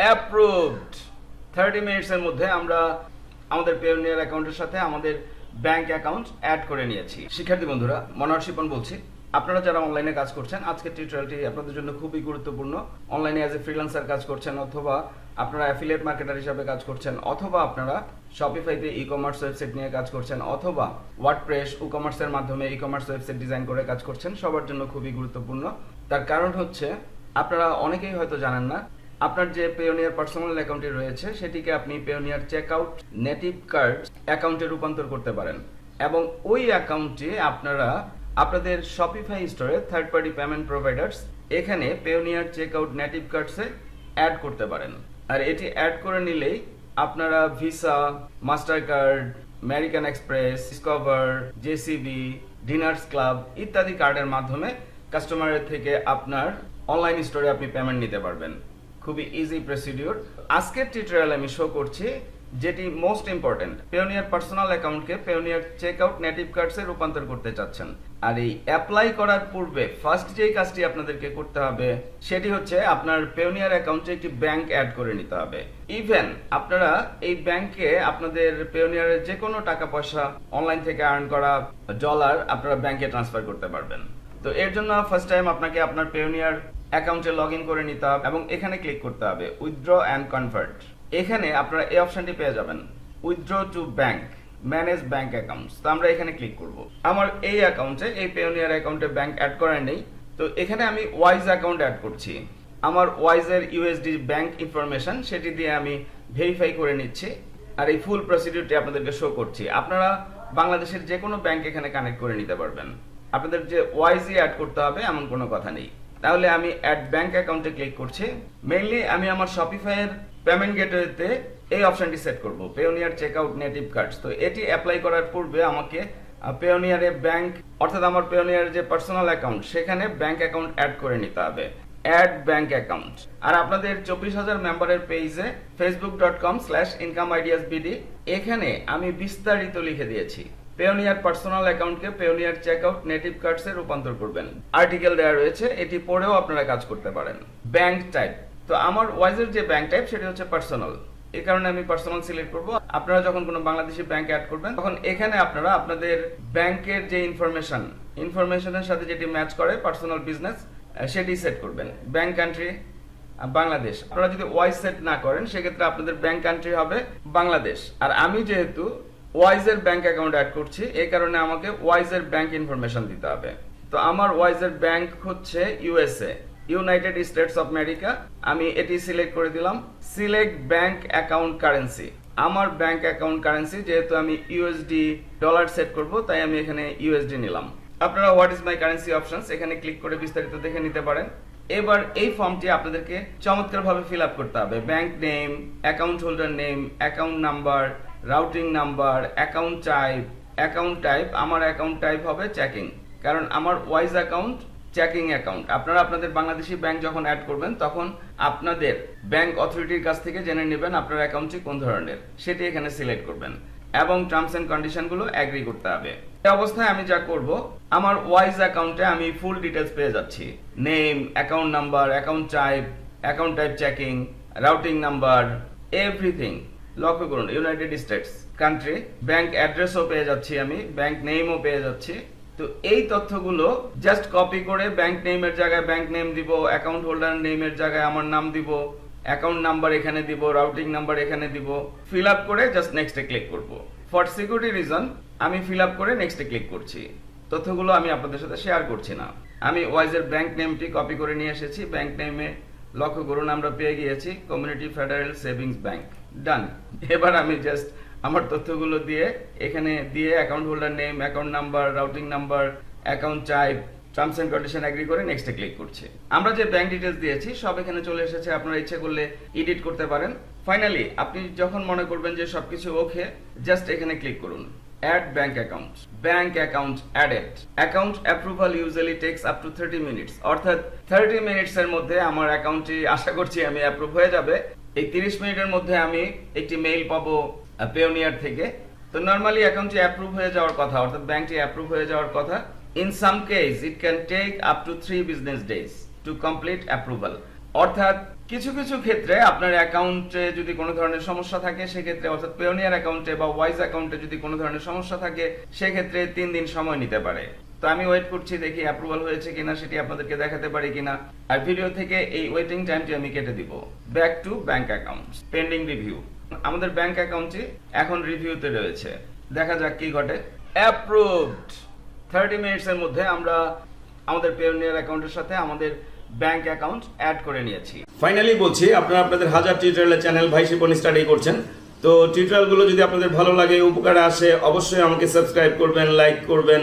Approved thirty মিনিটসের মধ্যে আমরা আমাদের পেওনিয়ার অ্যাকাউন্টের সাথে আমাদের ব্যাংক অ্যাকাউন্ট অ্যাড করে নিয়েছি। শিক্ষার্থী বন্ধুরা, মনোহর বলছি। আপনারা যারা অনলাইনে কাজ করছেন, আজকের টিউটোরিয়ালটি আপনাদের জন্য খুবই গুরুত্বপূর্ণ। অনলাইনে অ্যাজ এ ফ্রিল্যান্সার কাজ করছেন অথবা আপনারা অ্যাফিলিয়েট মার্কেটার হিসাবে কাজ করছেন, অথবা আপনারা শপিফাইতে ই কমার্স ওয়েবসাইট নিয়ে কাজ করছেন, অথবা ওয়ার্ডপ্রেস ই কমার্সের মাধ্যমে ই কমার্স ওয়েবসাইট ডিজাইন করে কাজ করছেন, সবার জন্য খুবই গুরুত্বপূর্ণ। তার কারণ হচ্ছে, আপনারা অনেকেই হয়তো জানেন না আপনার যে পেওনিয়ার পার্সোনাল অ্যাকাউন্টে রয়েছে, সেটিকে আপনি পেওনিয়ার চেকআউট নেটিভ কার্ড অ্যাকাউন্টে রূপান্তর করতে পারেন। এবং ওই অ্যাকাউন্টে আপনারা আপনাদের শপিফাই স্টোরে থার্ড পার্টি পেমেন্ট প্রোভাইডার্স এখানে পেওনিয়ার চেকআউট নেটিভ কার্ডসে অ্যাড করতে পারেন। আর এটি অ্যাড করে নিলেই আপনারা Visa Master card American Express Discover JCB Diners Club ইত্যাদি কার্ডের মাধ্যমে কাস্টমারের থেকে আপনার অনলাইন স্টোরে আপনি পেমেন্ট নিতে পারবেন। খুবই ইজি প্রসিডিওর আজকের টিউটোরিয়াল আমি শো করছি যেটি মোস্ট ইম্পর্টেন্ট পেওনিয়ার পার্সোনাল অ্যাকাউন্টকে পেওনিয়ার চেকআউট নেটিভ কার্ডসে রূপান্তর করতে চাচ্ছেন। আর এই অ্যাপ্লাই করার পূর্বে ফার্স্ট যেই কাজটি আপনাদেরকে করতে হবে, সেটি হচ্ছে আপনার পেওনিয়ার অ্যাকাউন্টে একটি ব্যাংক অ্যাড করে নিতে হবে। ইভেন আপনারা এই ব্যাংকে আপনাদের পেওনিয়ারের যে কোনো টাকা পয়সা অনলাইন থেকে আর্ন করা ডলার আপনারা ব্যাংকে ট্রান্সফার করতে পারবেন। তো এর জন্য ফার্স্ট টাইম আপনাকে আপনার পেওনিয়ার অ্যাকাউন্টে লগ করে নিতে হবে এবং এখানে ক্লিক করতে হবে উইথড্র অ্যান্ড কনভার্ট। এখানে আপনারা এই অপশনটি পেয়ে যাবেন withdraw to bank, manage bank accounts. তো আমরা এখানে ক্লিক করব। আমার এই অ্যাকাউন্টে, এই পেওনিয়ার অ্যাকাউন্টে ব্যাংক অ্যাড করা নেই। তো এখানে আমি ওয়াইজ অ্যাকাউন্ট অ্যাড করছি। আমার ওয়াইজের ইউএসডি ব্যাংক ইনফরমেশন, সেটি দিয়ে আমি ভেরিফাই করে নিচ্ছি আর এই ফুল প্রসিডিউরটি আপনাদেরকে শো করছি। আপনারা বাংলাদেশের যে কোনো ব্যাংক এখানে কানেক্ট করে নিতে পারবেন। আপনাদের যে ওয়াইজি অ্যাড করতে হবে, এমন কোনো কথা নেই। তাহলে আমি অ্যাড ব্যাংক অ্যাকাউন্টে ক্লিক করছি। মেইনলি আমি আমার শপিফাইয়ের পেমেন্ট গেটওয়েতে এই অপশনটি সেট করব পেওনিয়ার চেকআউট নেটিভ কার্ডস তো এটি অ্যাপ্লাই করার পূর্বে আমাকে পেওনিয়ারে ব্যাংক অর্থাৎ আমার পেওনিয়ার যে পার্সোনাল অ্যাকাউন্ট সেখানে ব্যাংক অ্যাকাউন্ট অ্যাড করে নিতে হবে। অ্যাড ব্যাংক অ্যাকাউন্ট আর আপনাদের চব্বিশ হাজার মেম্বারের পেজে Facebook dot com slash income ideas BD এখানে আমি বিস্তারিত লিখে দিয়েছি। পেওনিয়ার পার্সোনাল অ্যাকাউন্টকে পেওনিয়ার চেকআউট নেটিভ কার্ডসে রূপান্তর করবেন। আর্টিকেল দেওয়া রয়েছে, এটি পড়েও আপনারা কাজ করতে পারেন। ব্যাংক টাইপ তো আমার ওয়াইজের যে ব্যাংক টাইপ সেটি হচ্ছে পার্সোনাল এই কারণে আমি পার্সোনাল সিলেক্ট করব। আপনারা যখন কোনো বাংলাদেশি ব্যাংক অ্যাড করবেন, তখন এখানে আপনারা আপনাদের ব্যাংকের যে ইনফরমেশন ইনফরমেশনের সাথে যেটি ম্যাচ করে পার্সোনাল বিজনেস সেটি সেট করবেন। Bank country Bangladesh. আপনারা যদি ওয়াইজ সেট না করেন, সেক্ষেত্রে আপনাদের ব্যাংক কান্ট্রি হবে বাংলাদেশ। আর আমি যেহেতু ওয়াইজের ব্যাংক অ্যাকাউন্ট অ্যাড করছি, এই কারণে আমাকে ওয়াইজের ব্যাংক ইনফরমেশন দিতে হবে। তো আমার ওয়াইজের ব্যাংক হচ্ছে USA United States of America আমি এটি সিলেক্ট করে দিলাম সিলেক্ট ব্যাংক অ্যাকাউন্ট কারেন্সি আমার ব্যাংক অ্যাকাউন্ট কারেন্সি যেহেতু আমি ইউএসডি ডলার সেট করব, তাই আমি এখানে ইউএসডি নিলাম। আপনারা what is my currency options এখানে ক্লিক করে বিস্তারিত দেখে নিতে পারেন। এবার এই ফর্মটি আপনাদেরকে চমৎকারভাবে ফিল আপ করতে হবে। Bank name account holder name account number routing number account type account type আমার অ্যাকাউন্ট টাইপ হবে চেকিং কারণ আমার ওয়াইজ অ্যাকাউন্ট চেকিং অ্যাকাউন্ট আপনারা আপনাদের বাংলাদেশি ব্যাংক যখন অ্যাড করবেন, তখন আপনাদের ব্যাংক অথরিটির কাছ থেকে জেনে নেবেন আপনার অ্যাকাউন্টটি কোন ধরনের। সেটি এখানে সিলেক্ট করবেন। এবং টার্মস এন্ড কন্ডিশনগুলো অ্যাগ্রি করতে হবে। এই অবস্থায় আমি যা করব, আমার ওয়াইজ অ্যাকাউন্টে আমি ফুল ডিটেলস পেয়ে যাচ্ছি। Name account number account type account type checking routing number everything লক্ষ্য করুন ইউনাইটেড স্টেটস কান্ট্রি ব্যাংক অ্যাড্রেসও পেয়ে যাচ্ছি আমি ব্যাংক নেমও পেয়ে যাচ্ছি। তো এই তথ্যগুলো জাস্ট কপি করে ব্যাংক নেমের জায়গায় ব্যাংক নেম দিব অ্যাকাউন্ট হোল্ডার নেমের জায়গায় আমার নাম দিব অ্যাকাউন্ট নাম্বার এখানে দিব রাউটিং নাম্বার এখানে দিব ফিল আপ করে জাস্ট নেক্সটে ক্লিক করব। ফর সিকিউরিটি রিজন আমি ফিল আপ করে নেক্সটে ক্লিক করছি। তথ্যগুলো আমি আপনাদের সাথে শেয়ার করছি না। আমি ওয়াইজের ব্যাংক নেমটি কপি করে নিয়ে এসেছি ব্যাংক নেমে লক্ষ্য করুন, আমরা পেয়ে গিয়েছি community federal savings bank done এবার আমি জাস্ট আমার তথ্যগুলো দিয়ে এখানে দিয়ে account holder name account number routing number account type terms and condition agree করে নেক্সটে ক্লিক করছি। আমরা যে ব্যাংক ডিটেলস দিয়েছি, সব এখানে চলে এসেছে, আপনারা ইচ্ছে করলে এডিট করতে পারেন। ফাইনালি আপনি যখন মনে করবেন যে সবকিছু ওকে জাস্ট এখানে ক্লিক করুন। Add bank account bank account added account approval usually takes up to thirty minutes অর্থাৎ থার্টি মিনিটস এর মধ্যে আমার অ্যাকাউন্টটি আশা করছি আমি অ্যাপ্রুভ হয়ে যাবে। এই তিরিশ মিনিটের মধ্যে আমি একটি মেইল পাবো পেওনিয়ার থেকে। তো নর্মালি অ্যাকাউন্টটি অ্যাপ্রুভ হয়ে যাওয়ার কথা, অর্থাৎ ব্যাংকটি অ্যাপ্রুভ হয়ে যাওয়ার কথা। In some case it can take up to three business days to complete approval অর্থাৎ কিছু কিছু ক্ষেত্রে আপনার অ্যাকাউন্টে যদি কোনো ধরনের সমস্যা থাকে, সেক্ষেত্রে অর্থাৎ পেওনিয়ার অ্যাকাউন্টে বা ওয়াইজ অ্যাকাউন্টে যদি কোনো ধরনের সমস্যা থাকে, সেক্ষেত্রে তিন দিন সময় নিতে পারে। তো আমি ওয়েট করছি, দেখি অ্যাপ্রুভাল হয়েছে কিনা, সেটি আপনাদেরকে দেখাতে পারি কিনা। আর ভিডিও থেকে এই ওয়েটিং টাইমটি আমি কেটে দিব। Back to bank account pending review আমাদের ব্যাংক অ্যাকাউন্টটি এখন রিভিউতে রয়েছে। দেখা যাক কি ঘটে। অ্যাপ্রুভড থার্টি মিনিটসের মধ্যে আমরা আমাদের পেওনিয়ার অ্যাকাউন্টের সাথে আমাদের ব্যাংক অ্যাকাউন্ট অ্যাড করে নিয়েছি। ফাইনালি বলছি, আপনারা আপনাদের হাজার টিউটোরিয়ালের চ্যানেল ভাই শিপন স্টাডি করছেন। তো টিউটোরিয়ালগুলো যদি আপনাদের ভালো লাগে, উপকারে আসে, অবশ্যই আমাকে সাবস্ক্রাইব করবেন লাইক করবেন।